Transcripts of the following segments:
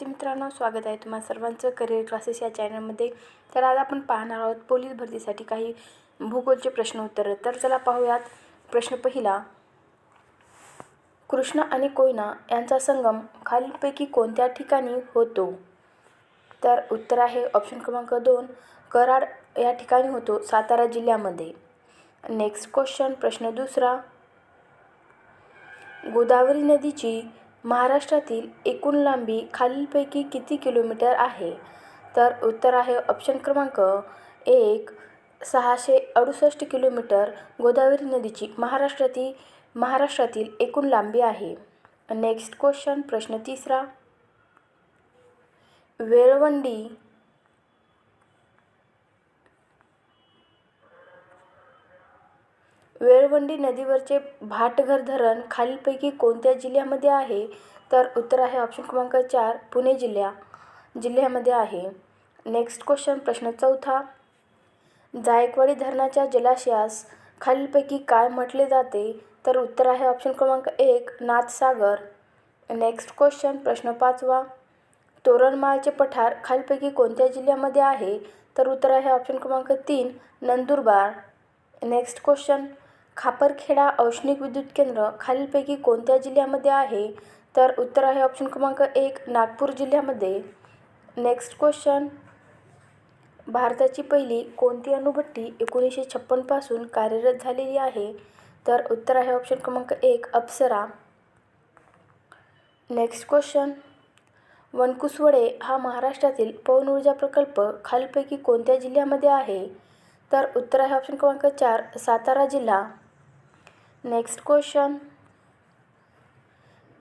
विद्यार्थी मित्रांनो स्वागत आहे तुम्हा सर्वांचं करिअर क्लासेस या चॅनलमध्ये तर आज आपण पाहणार आहोत पोलीस भरतीसाठी काही भूगोलचे प्रश्न उत्तरं. तर चला पाहूयात. प्रश्न पहिला कृष्णा आणि कोयना यांचा संगम खालीलपैकी कोणत्या ठिकाणी होतो? तर उत्तर आहे ऑप्शन क्रमांक दोन कराड या ठिकाणी होतो सातारा जिल्ह्यामध्ये. नेक्स्ट क्वेश्चन प्रश्न दुसरा गोदावरी नदीची महाराष्ट्रातील एकूण लांबी खालीलपैकी किती किलोमीटर आहे? तर उत्तर आहे ऑप्शन क्रमांक एक सहाशे अडुसष्ट किलोमीटर गोदावरी नदीची महाराष्ट्रातील महाराष्ट्रातील एकूण लांबी आहे. नेक्स्ट क्वेश्चन प्रश्न तिसरा. वेळवंडी वेळवंडी नदीवरचे भाटघर धरण खालीलपैकी कोणत्या जिल्ह्यामध्ये आहे? तर उत्तर आहे ऑप्शन क्रमांक चार पुणे जिल्ह्या जिल्ह्यामध्ये आहे. नेक्स्ट क्वेश्चन प्रश्न चौथा. जायकवाडी धरणाच्या जलाशयास खालीलपैकी काय म्हटले जाते? तर उत्तर आहे ऑप्शन क्रमांक एक नाथसागर. नेक्स्ट क्वेश्चन प्रश्न पाचवा. तोरणमाळचे पठार खालीलपैकी कोणत्या जिल्ह्यामध्ये आहे? तर उत्तर आहे ऑप्शन क्रमांक तीन नंदुरबार. नेक्स्ट क्वेश्चन खापरखेडा औष्णिक विद्युत केंद्र खालीलपैकी कोणत्या जिल्ह्यामध्ये आहे? तर उत्तर आहे ऑप्शन क्रमांक एक नागपूर जिल्ह्यामध्ये. नेक्स्ट क्वेश्चन भारताची पहिली कोणती अणुभट्टी एकोणीसशे छप्पनपासून कार्यरत झालेली आहे? तर उत्तर आहे ऑप्शन क्रमांक एक अप्सरा. नेक्स्ट क्वेश्चन वनकुसवडे हा महाराष्ट्रातील पवन ऊर्जा प्रकल्प खालीलपैकी कोणत्या जिल्ह्यामध्ये आहे? तर उत्तर आहे ऑप्शन क्रमांक चार सातारा जिल्हा. नेक्स्ट क्वेश्चन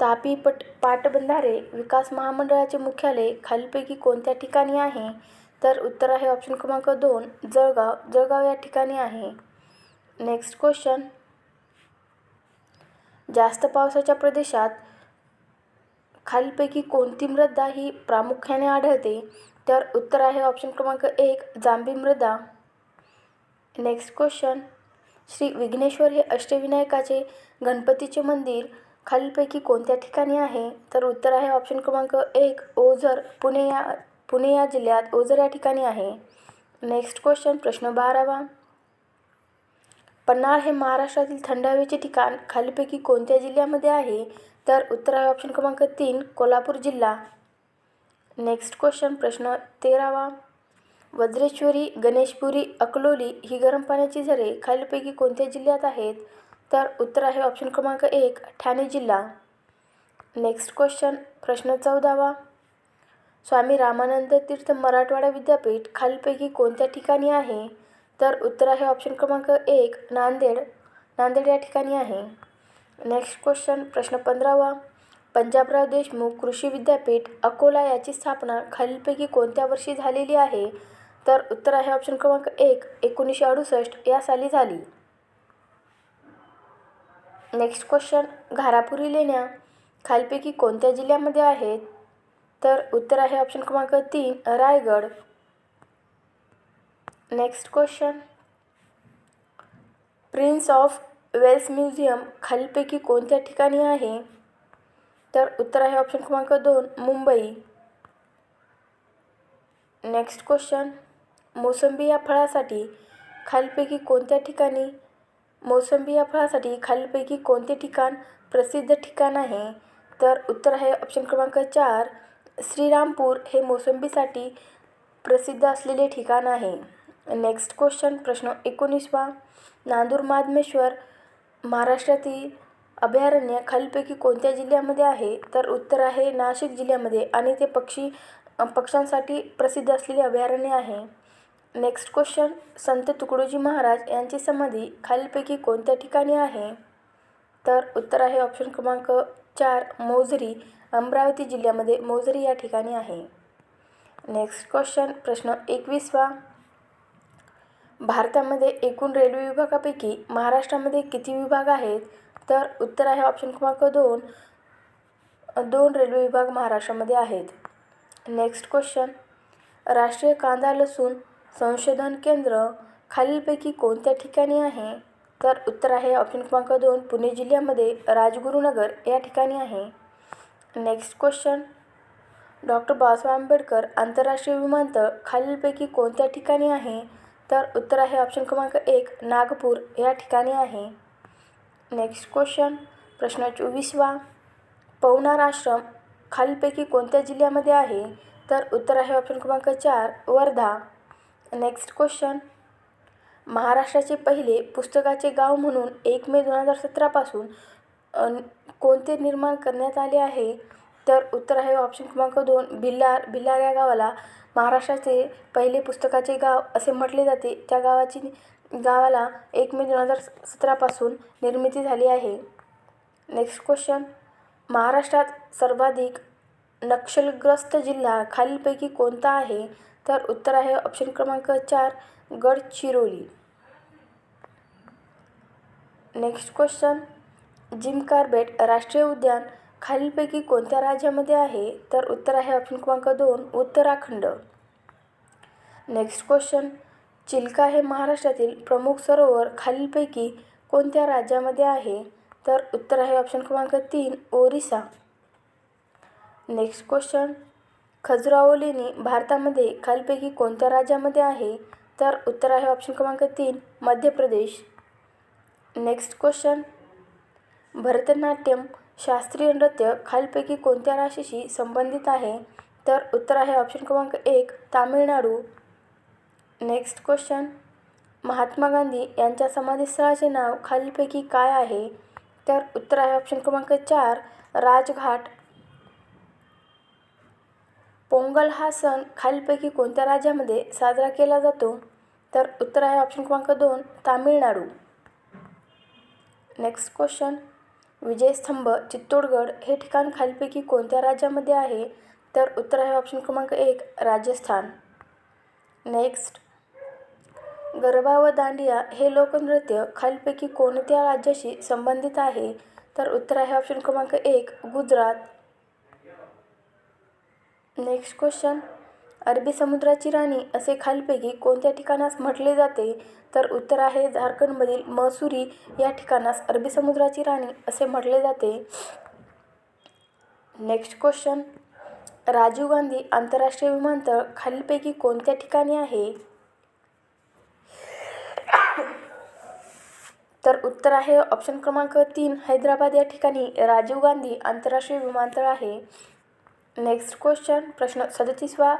तापी पट पाटबंधारे विकास महामंडळाचे मुख्यालय खालीलपैकी कोणत्या ठिकाणी आहे? तर उत्तर आहे ऑप्शन क्रमांक दोन जळगाव. जळगाव या ठिकाणी आहे. नेक्स्ट क्वेश्चन जास्त पावसाच्या प्रदेशात खालीलपैकी कोणती मृदा ही प्रामुख्याने आढळते? तर उत्तर आहे ऑप्शन क्रमांक एक जांभी मृदा. नेक्स्ट क्वेश्चन श्री विघ्नेश्वर हे अष्टविनायकाचे गणपतीचे मंदिर खालीलपैकी कोणत्या ठिकाणी आहे? तर उत्तर आहे ऑप्शन क्रमांक एक ओझर पुणे या पुणे या जिल्ह्यात ओझर या ठिकाणी आहे. नेक्स्ट क्वेश्चन प्रश्न बारावा. पन्हाळ हे महाराष्ट्रातील थंड हवेचे ठिकाण खालीलपैकी कोणत्या जिल्ह्यामध्ये आहे? तर उत्तर आहे ऑप्शन क्रमांक तीन कोल्हापूर जिल्हा. नेक्स्ट क्वेश्चन प्रश्न तेरावा. वज्रेश्वरी गणेशपुरी अकलोली ही गरम पाण्याची झरे खालीलपैकी कोणत्या जिल्ह्यात आहेत? तर उत्तर आहे ऑप्शन क्रमांक एक ठाणे जिल्हा. नेक्स्ट क्वेश्चन प्रश्न चौदावा. स्वामी रामानंद तीर्थ मराठवाडा विद्यापीठ खालीलपैकी कोणत्या ठिकाणी आहे? तर उत्तर आहे ऑप्शन क्रमांक एक नांदेड. नांदेड या ठिकाणी आहे. नेक्स्ट क्वेश्चन प्रश्न पंधरावा. पंजाबराव देशमुख कृषी विद्यापीठ अकोला याची स्थापना खालीलपैकी कोणत्या वर्षी झालेली आहे? तर उत्तर आहे ऑप्शन क्रमांक एक एकोणीसशे अडुसष्ट. या साली झाली. नेक्स्ट क्वेश्चन घारापुरी लेण्या. खालपैकी कोणत्या जिल्ह्यामध्ये आहेत? तर उत्तर आहे ऑप्शन क्रमांक तीन Raigad. Next question prince of Wales museum खालीलपैकी कोणत्या ठिकाणी आहे? तर उत्तर आहे ऑप्शन क्रमांक दोन मुंबई. नेक्स्ट क्वेश्चन मोसंबी या फळासाठी खालीलपैकी कोणत्या ठिकाणी मोसंबी या फळासाठी खालीलपैकी कोणते ठिकाण प्रसिद्ध ठिकाण आहे? तर उत्तर आहे ऑप्शन क्रमांक चार श्रीरामपूर हे मोसंबीसाठी प्रसिद्ध असलेले ठिकाण आहे. नेक्स्ट क्वेश्चन प्रश्न एकोणीसवा नांदूर माधमेश्वर महाराष्ट्रातील अभयारण्य खालीलपैकी कोणत्या जिल्ह्यामध्ये आहे? तर उत्तर आहे नाशिक जिल्ह्यामध्ये आणि ते पक्षी पक्ष्यांसाठी प्रसिद्ध असलेले अभयारण्य आहे. नेक्स्ट क्वेश्चन संत तुकडोजी महाराज यांची समाधी खालीलपैकी कोणत्या ठिकाणी आहे? तर उत्तर आहे ऑप्शन क्रमांक चार मोझरी अमरावती जिल्ह्यामध्ये मोझरी या ठिकाणी आहे. नेक्स्ट क्वेश्चन प्रश्न एकवीसवा. भारतामध्ये एकूण रेल्वे विभागापैकी महाराष्ट्रामध्ये किती विभाग आहेत? तर उत्तर आहे ऑप्शन क्रमांक दोन. दोन रेल्वे विभाग महाराष्ट्रामध्ये आहेत. नेक्स्ट क्वेश्चन राष्ट्रीय कांदा लसूण संशोधन केंद्र खालीलपैकी कोणत्या ठिकाणी आहे? तर उत्तर आहे ऑप्शन क्रमांक दोन पुणे जिल्ह्यामध्ये राजगुरुनगर या ठिकाणी आहे. Next question doctor Babasaheb Ambedkar आंतरराष्ट्रीय विमानतळ खालीलपैकी कोणत्या ठिकाणी आहे? तर उत्तर आहे ऑप्शन क्रमांक एक नागपूर या ठिकाणी आहे. नेक्स्ट क्वेश्चन प्रश्न चोवीसवा. पवनार आश्रम खालीलपैकी कोणत्या जिल्ह्यामध्ये आहे? तर उत्तर आहे ऑप्शन क्रमांक चार वर्धा. नेक्स्ट क्वेश्चन महाराष्ट्राचे पहिले पुस्तकाचे गाव म्हणून एक मे दोन हजार सतरापासून कोणते निर्माण करण्यात आले आहे? तर उत्तर आहे ऑप्शन क्रमांक दोन भिल्लार भिल्लार या गावाला महाराष्ट्राचे पहिले पुस्तकाचे गाव असे म्हटले जाते. त्या गावाची गावाला एक मे दोन हजार सतरापासून निर्मिती झाली आहे. नेक्स्ट क्वेश्चन महाराष्ट्रात सर्वाधिक नक्षलग्रस्त जिल्हा खालीलपैकी कोणता आहे? तर उत्तर आहे ऑप्शन क्रमांक चार Gadchiroli. Next question Jim Corbett राष्ट्रीय उद्यान खालीलपैकी कोणत्या राज्यामध्ये आहे? तर उत्तर आहे ऑप्शन क्रमांक दोन उत्तराखंड. नेक्स्ट क्वेश्चन चिल्का हे महाराष्ट्रातील प्रमुख सरोवर खालीलपैकी कोणत्या राज्यामध्ये आहे? तर उत्तर आहे ऑप्शन क्रमांक तीन ओरिसा. नेक्स्ट क्वेश्चन खजुराहो लेणी भारतामध्ये खालीलपैकी कोणत्या राज्यामध्ये आहे? तर उत्तर आहे ऑप्शन क्रमांक तीन मध्य प्रदेश. नेक्स्ट क्वेश्चन भरतनाट्यम शास्त्रीय नृत्य खालीलपैकी कोणत्या राशीशी संबंधित आहे? तर उत्तर आहे ऑप्शन क्रमांक एक तामिळनाडू. नेक्स्ट क्वेश्चन महात्मा गांधी यांच्या समाधीस्थळाचे नाव खालीलपैकी काय आहे? तर उत्तर आहे ऑप्शन क्रमांक चार राजघाट. पोंगल हा सण खालीलपैकी कोणत्या राज्यामध्ये साजरा केला जातो? तर उत्तर आहे ऑप्शन क्रमांक दोन तामिळनाडू. नेक्स्ट क्वेश्चन विजयस्तंभ चित्तोडगड हे ठिकाण खालीलपैकी कोणत्या राज्यामध्ये आहे? तर उत्तर आहे ऑप्शन क्रमांक एक राजस्थान. नेक्स्ट गरबा व दांडिया हे लोकनृत्य खालीलपैकी कोणत्या राज्याशी संबंधित आहे? तर उत्तर आहे ऑप्शन क्रमांक एक गुजरात. नेक्स्ट क्वेश्चन अरबी समुद्राची राणी असे खालीलपैकी कोणत्या ठिकाणास म्हटले जाते? तर उत्तर आहे झारखंडमधील मसुरी या ठिकाणास अरबी समुद्राची राणी असे म्हटले जाते. नेक्स्ट क्वेश्चन राजीव गांधी आंतरराष्ट्रीय विमानतळ खालीलपैकी कोणत्या ठिकाणी आहे? तर उत्तर आहे ऑप्शन क्रमांक तीन हैदराबाद या ठिकाणी राजीव गांधी आंतरराष्ट्रीय विमानतळ आहे. नेक्स्ट क्वेश्चन प्रश्न सदतीसवा.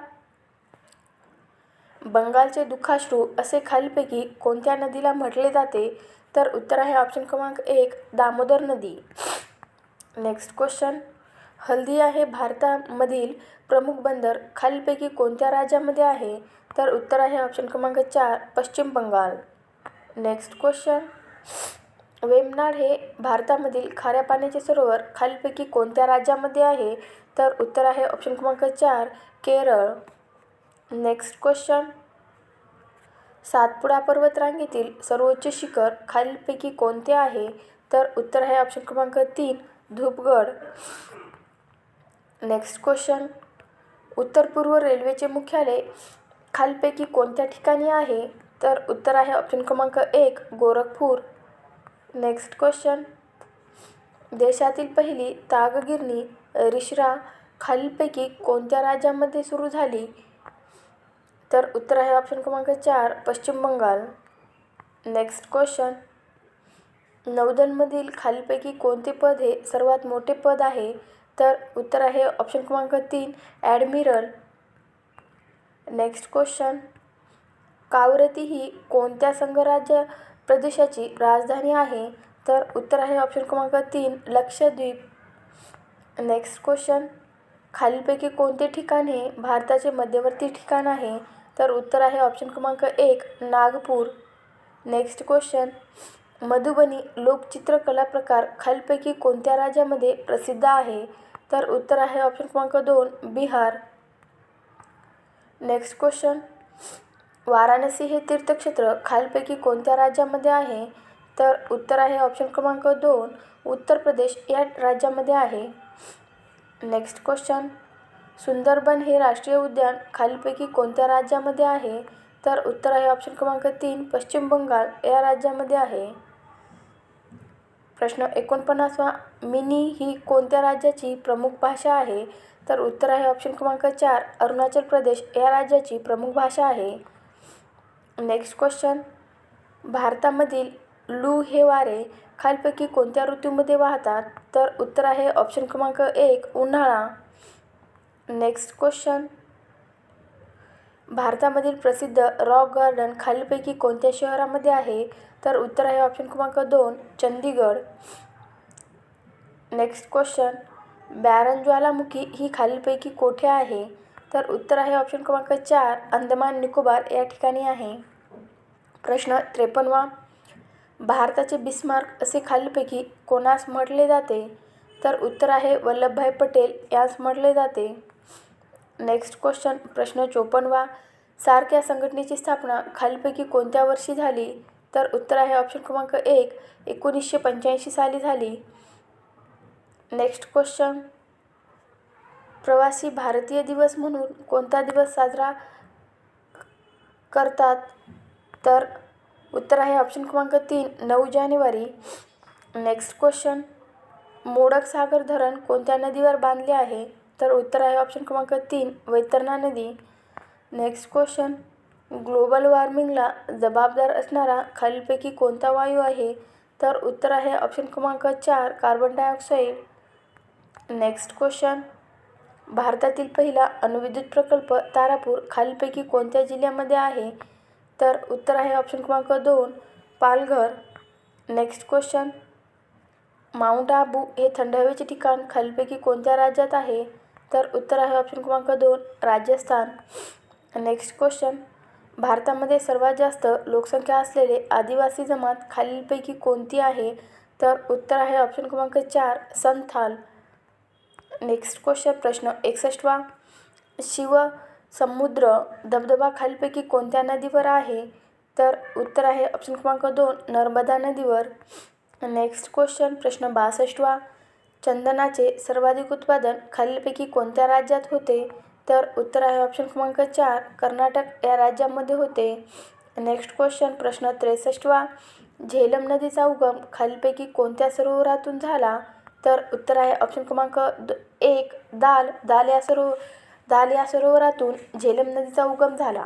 बंगालचे दुःखाश्रू असे खालीलपैकी कोणत्या नदीला म्हटले जाते? तर उत्तर आहे ऑप्शन क्रमांक एक दामोदर नदी. नेक्स्ट क्वेश्चन हल्दिया हे भारतामधील प्रमुख बंदर खालीलपैकी कोणत्या राज्यामध्ये आहे? तर उत्तर आहे ऑप्शन क्रमांक चार पश्चिम बंगाल. नेक्स्ट क्वेश्चन वेमनाड हे भारतामधील खाऱ्या पाण्याचे सरोवर खालीलपैकी कोणत्या राज्यामध्ये आहे? तर उत्तर आहे ऑप्शन क्रमांक चार केरळ. नेक्स्ट क्वेश्चन सातपुडा पर्वतरांगेतील सर्वोच्च शिखर खालीलपैकी कोणते आहे? तर उत्तर आहे ऑप्शन क्रमांक तीन धूपगड. नेक्स्ट क्वेश्चन उत्तर पूर्व रेल्वेचे मुख्यालय खालीलपैकी कोणत्या ठिकाणी आहे? तर उत्तर आहे ऑप्शन क्रमांक एक गोरखपूर. नेक्स्ट क्वेश्चन देशातील पहिली तागगिरणी रिश्रा खालीलपैकी कोणत्या राज्यामध्ये सुरू झाली? तर उत्तर आहे ऑप्शन क्रमांक चार पश्चिम बंगाल. नेक्स्ट क्वेश्चन नौदलमधील खालीलपैकी कोणते पद हे सर्वात मोठे पद आहे? तर उत्तर आहे ऑप्शन क्रमांक तीन ॲडमिरल नेक्स्ट क्वेश्चन कावरती ही कोणत्या संघराज्य प्रदेशाची राजधानी आहे? तर उत्तर आहे ऑप्शन क्रमांक तीन लक्षद्वीप. नेक्स्ट क्वेश्चन खालीलपैकी कोणते ठिकाण हे भारताचे मध्यवर्ती ठिकाण आहे? तर उत्तर आहे ऑप्शन क्रमांक एक नागपूर. नेक्स्ट क्वेश्चन मधुबनी लोकचित्रकला प्रकार खालीलपैकी कोणत्या राज्यामध्ये प्रसिद्ध आहे? तर उत्तर आहे ऑप्शन क्रमांक दोन बिहार. नेक्स्ट क्वेश्चन वाराणसी हे तीर्थक्षेत्र खालीलपैकी कोणत्या राज्यामध्ये आहे? तर उत्तर आहे ऑप्शन क्रमांक दोन उत्तर प्रदेश या राज्यामध्ये आहे. नेक्स्ट क्वेश्चन सुंदरबन हे राष्ट्रीय उद्यान खालीलपैकी कोणत्या राज्यामध्ये आहे? तर उत्तर आहे ऑप्शन क्रमांक तीन पश्चिम बंगाल या राज्यामध्ये आहे. प्रश्न एकोणपन्नासवा मिनी ही कोणत्या राज्याची प्रमुख भाषा आहे? तर उत्तर आहे ऑप्शन क्रमांक चार अरुणाचल प्रदेश या राज्याची प्रमुख भाषा आहे. नेक्स्ट क्वेश्चन भारतामधील लू हे वारे खालीलपैकी कोणत्या ऋतूमध्ये वाहतात? तर उत्तर आहे ऑप्शन क्रमांक एक उन्हाळा. नेक्स्ट क्वेश्चन भारतामधील प्रसिद्ध रॉक गार्डन खालीलपैकी कोणत्या शहरामध्ये आहे? तर उत्तर आहे ऑप्शन क्रमांक दोन चंदीगड. नेक्स्ट क्वेश्चन बॅरन ज्वालामुखी ही खालीलपैकी कोठे आहे? तर उत्तर आहे ऑप्शन क्रमांक चार अंदमान निकोबार या ठिकाणी आहे. प्रश्न त्रेपन्नवा भारताचे बिस्मार्क असे खालीलपैकी कोणास म्हटले जाते? तर उत्तर आहे वल्लभभाई पटेल यास म्हटले जाते. नेक्स्ट क्वेश्चन प्रश्न चोपन्नवा. सार्क या संघटनेची स्थापना खालीलपैकी कोणत्या वर्षी झाली? तर उत्तर आहे ऑप्शन क्रमांक एक एकोणीसशे पंच्याऐंशी साली झाली. नेक्स्ट क्वेश्चन प्रवासी भारतीय दिवस म्हणून कोणता दिवस साजरा करतात? तर उत्तर आहे ऑप्शन क्रमांक तीन नऊ जानेवारी. नेक्स्ट क्वेश्चन मोडक सागर धरण कोणत्या नदीवर बांधले आहे? तर उत्तर आहे ऑप्शन क्रमांक तीन वैतरणा नदी. नेक्स्ट क्वेश्चन ग्लोबल वॉर्मिंगला जबाबदार असणारा खालीलपैकी कोणता वायू आहे? तर उत्तर आहे ऑप्शन क्रमांक चार कार्बन डायऑक्साईड नेक्स्ट क्वेश्चन भारतातील पहिला अणुविद्युत प्रकल्प तारापूर खालीलपैकी कोणत्या जिल्ह्यामध्ये आहे? तर उत्तर आहे ऑप्शन क्रमांक दोन Palghar. Next question Mount Abu हे थंड हवेचे ठिकाण खालीलपैकी कोणत्या राज्यात आहे? तर उत्तर आहे ऑप्शन क्रमांक दोन राजस्थान. नेक्स्ट क्वेश्चन भारतामध्ये सर्वात जास्त लोकसंख्या असलेले आदिवासी जमात खालीलपैकी कोणती आहे? तर उत्तर आहे ऑप्शन क्रमांक चार संथाल. नेक्स्ट क्वेश्चन प्रश्न एकसष्टवा. शिव समुद्र धबधबा खालीलपैकी कोणत्या नदीवर आहे? तर उत्तर आहे ऑप्शन क्रमांक दोन नर्मदा नदीवर. नेक्स्ट क्वेश्चन प्रश्न बासष्टवा. चंदनाचे सर्वाधिक उत्पादन खालीलपैकी कोणत्या राज्यात होते? तर उत्तर आहे ऑप्शन क्रमांक चार कर्नाटक या राज्यामध्ये होते. नेक्स्ट क्वेश्चन प्रश्न त्रेसष्टवा. झेलम नदीचा उगम खालीलपैकी कोणत्या सरोवरातून झाला? तर उत्तर आहे ऑप्शन क्रमांक द एक दाल. दाल या सरोवर दाल या सरोवरातून झेलम नदीचा उगम झाला.